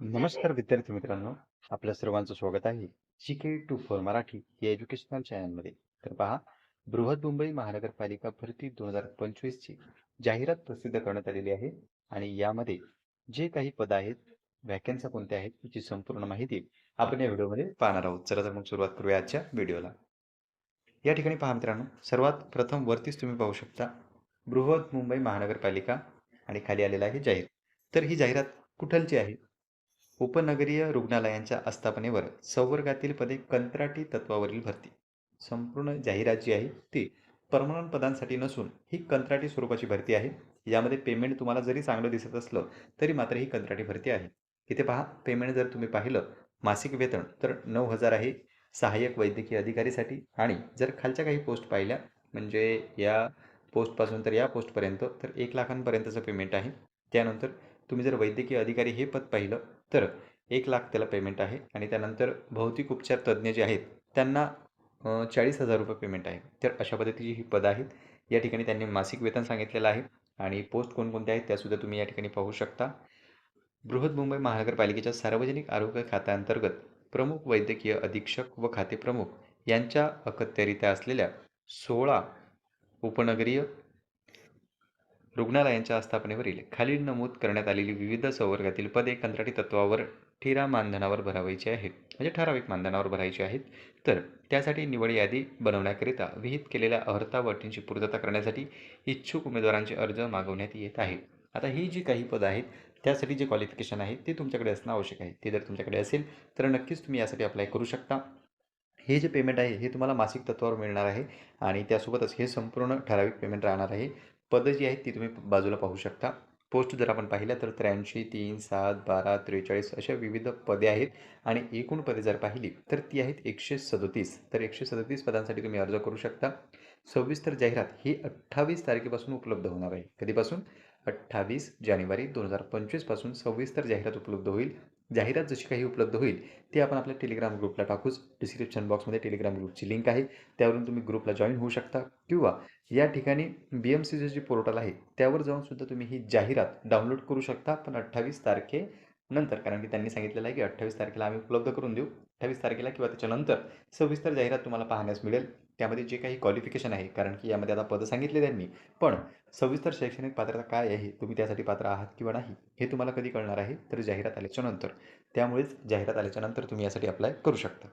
नमस्कार विद्यार्थी मित्रांनो. आपल्या सर्वांचं स्वागत आहे. G K two four Marathi या एज्युकेशनल चॅनलमध्ये तर पहा बृहत मुंबई महानगरपालिका भरती दोन हजार पंचवीसची जाहिरात प्रसिद्ध करण्यात आलेली आहे. आणि यामध्ये जे काही पद आहेत व्हॅकन्सी कोणत्या आहेत याची संपूर्ण माहिती आपण या व्हिडिओमध्ये पाहणार आहोत. चला तर मग सुरुवात करूया आजच्या व्हिडिओला. या ठिकाणी पहा मित्रांनो सर्वात प्रथम वरतीच तुम्ही पाहू शकता बृहत मुंबई महानगरपालिका आणि खाली आलेला आहे जाहीर. तर ही जाहिरात कुठलची आहे? उपनगरीय रुग्णालयांच्या आस्थापनेवर संवर्गातील पदे कंत्राटी तत्वावरील भरती. संपूर्ण जाहिरात जी आहे ती परमनंट पदांसाठी नसून ही कंत्राटी स्वरूपाची भरती आहे. यामध्ये पेमेंट तुम्हाला जरी चांगलं दिसत असलं तरी मात्र ही कंत्राटी भरती आहे. इथे पहा पेमेंट जर तुम्ही पाहिलं मासिक वेतन तर नऊ हजार आहे. सहाय्यक वैद्यकीय अधिकारीसाठी आणि जर खालच्या काही पोस्ट पाहिल्या म्हणजे या पोस्टपासून तर या पोस्टपर्यंत तर एक लाखांपर्यंतचं पेमेंट आहे. त्यानंतर तुम्ही जर वैद्यकीय अधिकारी हे पद पाहिलं तर एक लाख त्याला पेमेंट आहे आणि त्यानंतर भौतिक उपचार तज्ज्ञ जे आहेत त्यांना चाळीस हजार रुपये पेमेंट आहे. तर अशा पद्धतीची ही पदं आहेत. या ठिकाणी त्यांनी मासिक वेतन सांगितलेलं आहे आणि पोस्ट कोणकोणत्या आहेत त्यासुद्धा तुम्ही या ठिकाणी पाहू शकता. बृहत मुंबई महानगरपालिकेच्या सार्वजनिक आरोग्य खात्याअंतर्गत प्रमुख वैद्यकीय अधीक्षक व खाते प्रमुख यांच्या अखत्यारित्या असलेल्या सोळा उपनगरीय रुग्णालयांच्या आस्थापनेवरील खालील नमूद करण्यात आलेली विविध संवर्गातील पदे कंत्राटी तत्वावर ठिरा मानधनावर भरावायची आहेत. म्हणजे ठराविक मानधनावर भरायची आहेत. तर त्यासाठी निवड यादी बनवण्याकरिता विहित केलेल्या अर्हता व अटींची पूर्तता करण्यासाठी इच्छुक उमेदवारांचे अर्ज मागवण्यात येत आहे आता ही जी काही पदं आहेत त्यासाठी जे क्वालिफिकेशन आहे ते तुमच्याकडे असणं आवश्यक आहे. ते जर तुमच्याकडे असेल तर नक्कीच तुम्ही यासाठी अप्लाय करू शकता. हे जे पेमेंट आहे हे तुम्हाला मासिक तत्वावर मिळणार आहे आणि त्यासोबतच हे संपूर्ण ठराविक पेमेंट राहणार आहे. पदं जी आहेत ती तुम्ही बाजूला पाहू शकता. पोस्ट जर आपण पाहिल्या तर त्र्याऐंशी तीन सात बारा त्रेचाळीस अशा विविध पदे आहेत. आणि एकूण पदे जर पाहिली तर ती आहेत एकशे सदोतीस. तर एकशे सदोतीस पदांसाठी तुम्ही अर्ज करू शकता. सविस्तर जाहिरात ही अठ्ठावीस तारखेपासून उपलब्ध होणार आहे. कधीपासून? अठ्ठावीस जानेवारी दोन हजार पंचवीसपासून सविस्तर जाहिरात उपलब्ध होईल. जाहिरात जशी काही उपलब्ध होईल ती आपण आपल्या टेलिग्राम ग्रुपला टाकूच. डिस्क्रिप्शन बॉक्समध्ये टेलिग्राम ग्रुपची लिंक आहे. त्यावरून तुम्ही ग्रुपला जॉईन होऊ शकता. किंवा या ठिकाणी बी एम सीचं जे पोर्टल आहे त्यावर जाऊनसुद्धा तुम्ही ही जाहिरात डाउनलोड करू शकता. पण अठ्ठावीस तारखेनंतर कारण की त्यांनी सांगितलेलं आहे की अठ्ठावीस तारखेला आम्ही उपलब्ध करून देऊ. अठ्ठावीस तारखेला किंवा त्याच्यानंतर सविस्तर जाहिरात तुम्हाला पाहण्यास मिळेल. त्यामध्ये जे काही क्वालिफिकेशन आहे कारण की यामध्ये आता पदं सांगितले त्यांनी पण सविस्तर शैक्षणिक पात्रता काय आहे? तुम्ही त्यासाठी पात्र आहात किंवा नाही? हे तुम्हाला कधी कळणार आहे? तर जाहिरात आल्याच्यानंतर त्यामुळेच जाहिरात आल्याच्यानंतर तुम्ही यासाठी अप्लाय करू शकता.